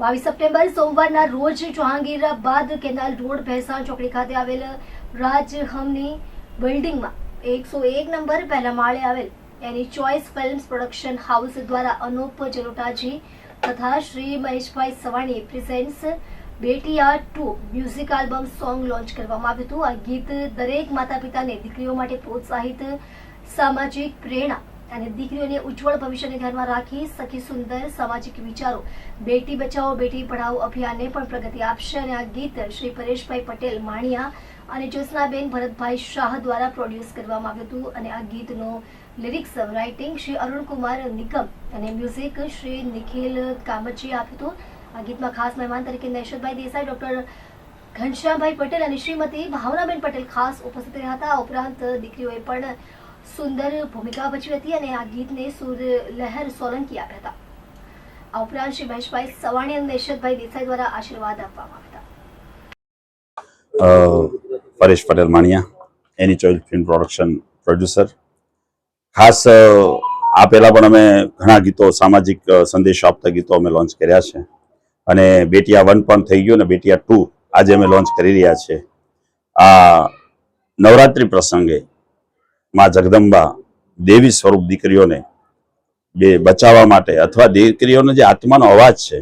બાવીસ સપ્ટેમ્બર સોમવારના રોજ જહાંગીરાબાદ કેનાલ રોડ ભેસાણ ચોકડી ખાતે આવેલ રાજહમની બિલ્ડિંગમાં એકસો એક નંબર પહેલા માળે આવેલ any choice films production house દ્વારા અનુપ જલોટાજી તથા Shri Maheshbhai Savani presents Betiya two music album song launch કરવામાં આવ્યું હતું. આ ગીત દરેક માતા પિતાને દીકરીઓ માટે પ્રોત્સાહિત સામાજિક પ્રેરણા અને દીકરીઓને ઉજ્જવળ ભવિષ્યને ધ્યાનમાં રાખી સખી સુંદર સામાજિક વિચારો, બેટી બચાવો, બેટી પઢાઓ અભિયાનને પણ પ્રગતિ આપશે અને આ ગીત શ્રી પરેશભાઈ પટેલ, માણિયા અને જ્યોત્સનાબેન ભરતભાઈ શાહ દ્વારા પ્રોડ્યુસ કરવામાં આવ્યું હતું અને આ ગીતનો લિરિક્સ રાઇટિંગ શ્રી અરુણકુમાર નિગમ અને મ્યુઝિક શ્રી નિખિલ કામતજીએ આપ્યું હતું. આ ગીતમાં ખાસ મહેમાન તરીકે નૈશદભાઈ દેસાઈ, ડોક્ટર ઘનશ્યામભાઈ પટેલ અને શ્રીમતી ભાવનાબેન પટેલ ખાસ ઉપસ્થિત રહ્યા હતા. ઉપરાંત દીકરીઓએ પણ સુંદર ભૂમિકા ભજવી હતી અને આ ગીતને સુર, લહેર, સોલંકી આપ્યા હતા. આ ઉપરાંત શ્રી મહેશભાઈ સવાણી અને નૈશદભાઈ દેસાઈ દ્વારા આશીર્વાદ આપવામાં આવ્યા Paresh Patel Maniya, any choice film production producer. ખાસ આ પહેલાં પણ અમે ઘણા ગીતો, સામાજિક સંદેશો આપતા ગીતો અમે લોન્ચ કર્યા છે. અને બેટિયા વન પણ થઈ ગયું અને બેટિયા ટુ આજે અમે લોન્ચ કરી રહ્યા છે. આ નવરાત્રિ પ્રસંગે માં જગદંબા દેવી સ્વરૂપ દીકરીઓને બે બચાવવા માટે અથવા દીકરીઓનો જે આત્માનો અવાજ છે,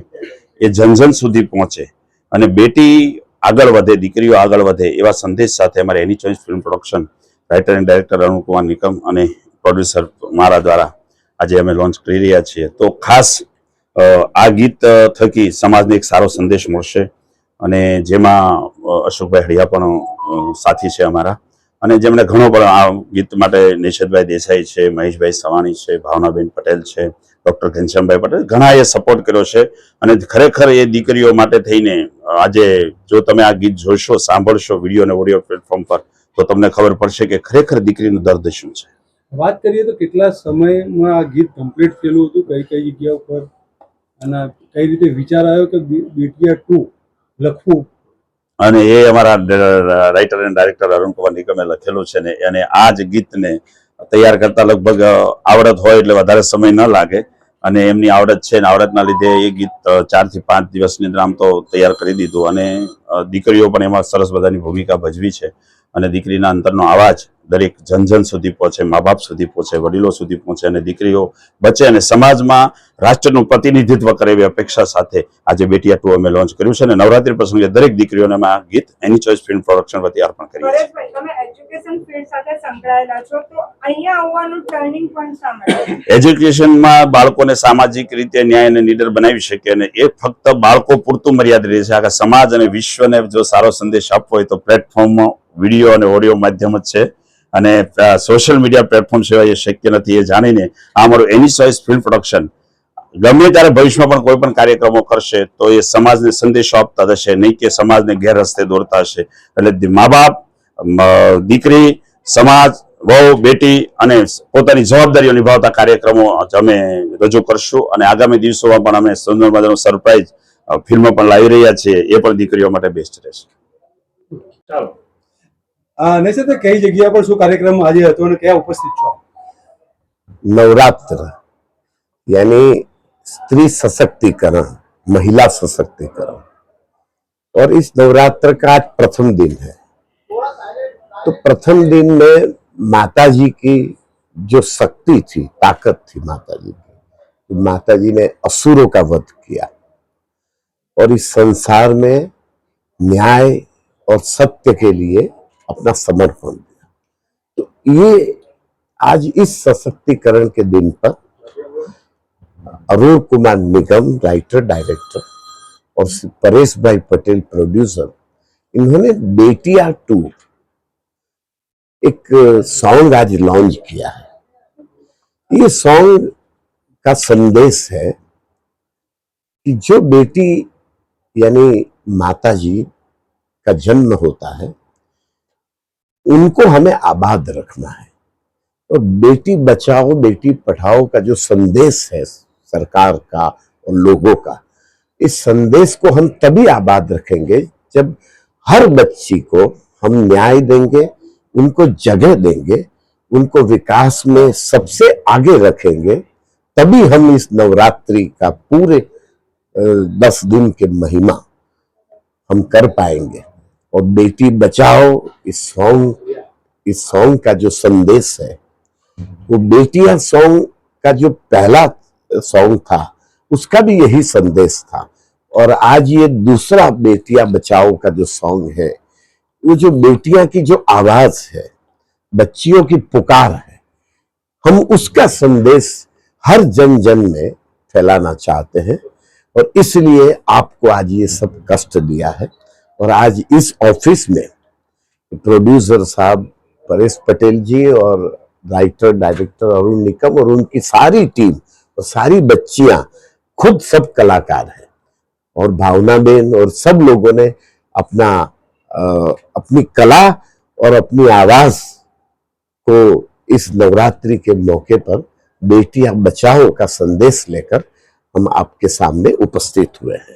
એ જન જન સુધી પહોંચે અને બેટી આગળ વધે, દીકરીઓ આગળ વધે એવા સંદેશ સાથે અમારે any choice film production writer and director Arunkumar Nikam અને પ્રોડ્યુસર મારા દ્વારા આજે અમે લોન્ચ કરી રહ્યા છીએ. તો ખાસ આ ગીત થકી સમાજને એક સારો સંદેશ મળશે અને જેમાં અશોકભાઈ હળિયા પણ સાથી છે અમારા. અને જેમણે ઘણો પણ આ ગીત માટે નિષેધભાઈ દેસાઈ છે, મહેશભાઈ સવાણી છે, ભાવનાબેન પટેલ છે, ડોક્ટર ઘનશ્યામભાઈ પટેલ, ઘણા એ સપોર્ટ કર્યો છે. અને ખરેખર એ દીકરીઓ માટે થઈને આજે જો તમે આ ગીત જોશો, સાંભળશો, વીડિયો અને ઓડિયો પ્લેટફોર્મ પર, તો તમને ખબર પડશે કે ખરેખર દીકરીનું દર્દ શું છે. વાત કરીએ તો કેટલા સમયમાં આ ગીત કમ્પ્લીટ થયેલું હતું, કઈ કઈ જગ્યા ઉપર? અને કઈ રીતે વિચાર આવ્યો કે બીટીઆર ટુ લખવું? અને એ અમારા writer and director Arun Kumar નિગમે લખેલું છે ને અને આ જ ગીતને તૈયાર કરતા લગભગ આવડત હોય એટલે વધારે સમય ન લાગે. અને એમની આવડત છે ને આવડતના લીધે એ ગીત ચારથી પાંચ દિવસની અંદર આમ તો તૈયાર કરી દીધું. અને દીકરીઓ પણ એમાં સરસ બધાની ભૂમિકા ભજવી છે. અને દીકરીના અંતરનો અવાજ દરેક જન જન સુધી પહોંચે મા બાપ સુધી પહોંચે વડીલો સુધી પહોંચે અને દીકરીઓ બચે અને સમાજમાં રાષ્ટ્રનું પ્રતિનિધિત્વ કરે એવી અપેક્ષા સાથે આજે બેટિયા ટુ અમે લોન્ચ કર્યું છે અને નવરાત્રી પ્રસંગે દરેક દીકરીઓને અમે આ ગીત એની ચોઇસ ફિલ્મ પ્રોડક્શન વતી અર્પણ કરીએ છીએ. એજ્યુકેશનમાં બાળકોને સામાજિક રીતે ન્યાય અને નીડર બનાવી શકે અને એ ફક્ત બાળકો પૂરતું મર્યાદિત રહે છે. આખા સમાજ અને વિશ્વને જો સારો સંદેશ આપવો હોય તો પ્લેટફોર્મ વીડિયો અને ઓડિયો માધ્યમ જ છે. અને સોશિયલ મીડિયા પ્લેટફોર્મ સિવાય એ શક્ય નથી એ જાણીને આ અમારું એની ચોઇસ ફિલ્મ પ્રોડક્શન ગમે ત્યારે ભવિષ્યમાં પણ કોઈ પણ કાર્યક્રમો કરશે તો એ સમાજને સંદેશો આપતા થશે નહીં કે સમાજને ગેરરસ્તે દોરતા હશે. એટલે મા બાપ દીકરી, સમાજ, વહુ, બેટી અને પોતાની જવાબદારીઓ નિભાવતા કાર્યક્રમો અમે રજૂ કરશું અને આગામી દિવસોમાં પણ અમે સુંદર મજાનો સરપ્રાઈઝ ફિલ્મ પણ લાવી રહ્યા છીએ. એ પણ દીકરીઓ માટે બેસ્ટ રહેશે. આ નહીં સર કઈ જગ્યા પર શું કાર્યક્રમ આજે હતો અને ક્યાં ઉપસ્થિત છો नवरात्र यानी स्त्री सशक्तिकरण महिला सशक्तिकरण और इस नवरात्र का आज प्रथम दिन है तो प्रथम दिन में माता जी की जो शक्ति थी ताकत थी माता जी की माता जी ने असुरों का वध किया और इस संसार में न्याय और सत्य के लिए अपना समर्पण दिया। तो ये आज इस सशक्तिकरण के दिन पर अरुण कुमार निगम राइटर डायरेक्टर और परेश भाई पटेल प्रोड्यूसर इन्होंने बेटिया टू एक सॉन्ग आज लॉन्च किया है। ये सॉन्ग का संदेश है कि जो बेटी यानी माता जी का जन्म होता है उनको हमें आबाद रखना है। और बेटी बचाओ, बेटी पढ़ाओ का जो संदेश है सरकार का और लोगों का, इस संदेश को हम तभी आबाद रखेंगे जब हर बच्ची को हम न्याय देंगे, उनको जगह देंगे, उनको विकास में सबसे आगे रखेंगे, तभी हम इस नवरात्रि का पूरे दस दिन के महिमा हम कर पाएँगे। और बेटी बचाओ, इस सॉन्ग इस सॉन्ग का जो संदेश है, वो बेटियाँ सॉन्ग का जो पहला सॉन्ग था, उसका भी यही संदेश था। और आज ये दूसरा बेटियाँ बचाओ का जो सॉन्ग है, वो जो बेटियाँ की जो आवाज़ है, बच्चियों की पुकार है, हम उसका संदेश हर जन जन में फैलाना चाहते हैं और इसलिए आपको आज ये सब कष्ट दिया है। और आज इस ऑफ़िस में प्रोड्यूसर साहब परेश पटेल जी और राइटर डायरेक्टर अरुण निकम और उनकी सारी टीम और सारी बच्चियाँ खुद सब कलाकार हैं। और भावना बेन और सब लोगों ने अपना अ, अपनी कला और अपनी आवाज़ को इस नवरात्रि के मौके पर बेटियाँ बचाओ का संदेश लेकर हम आपके सामने उपस्थित हुए हैं।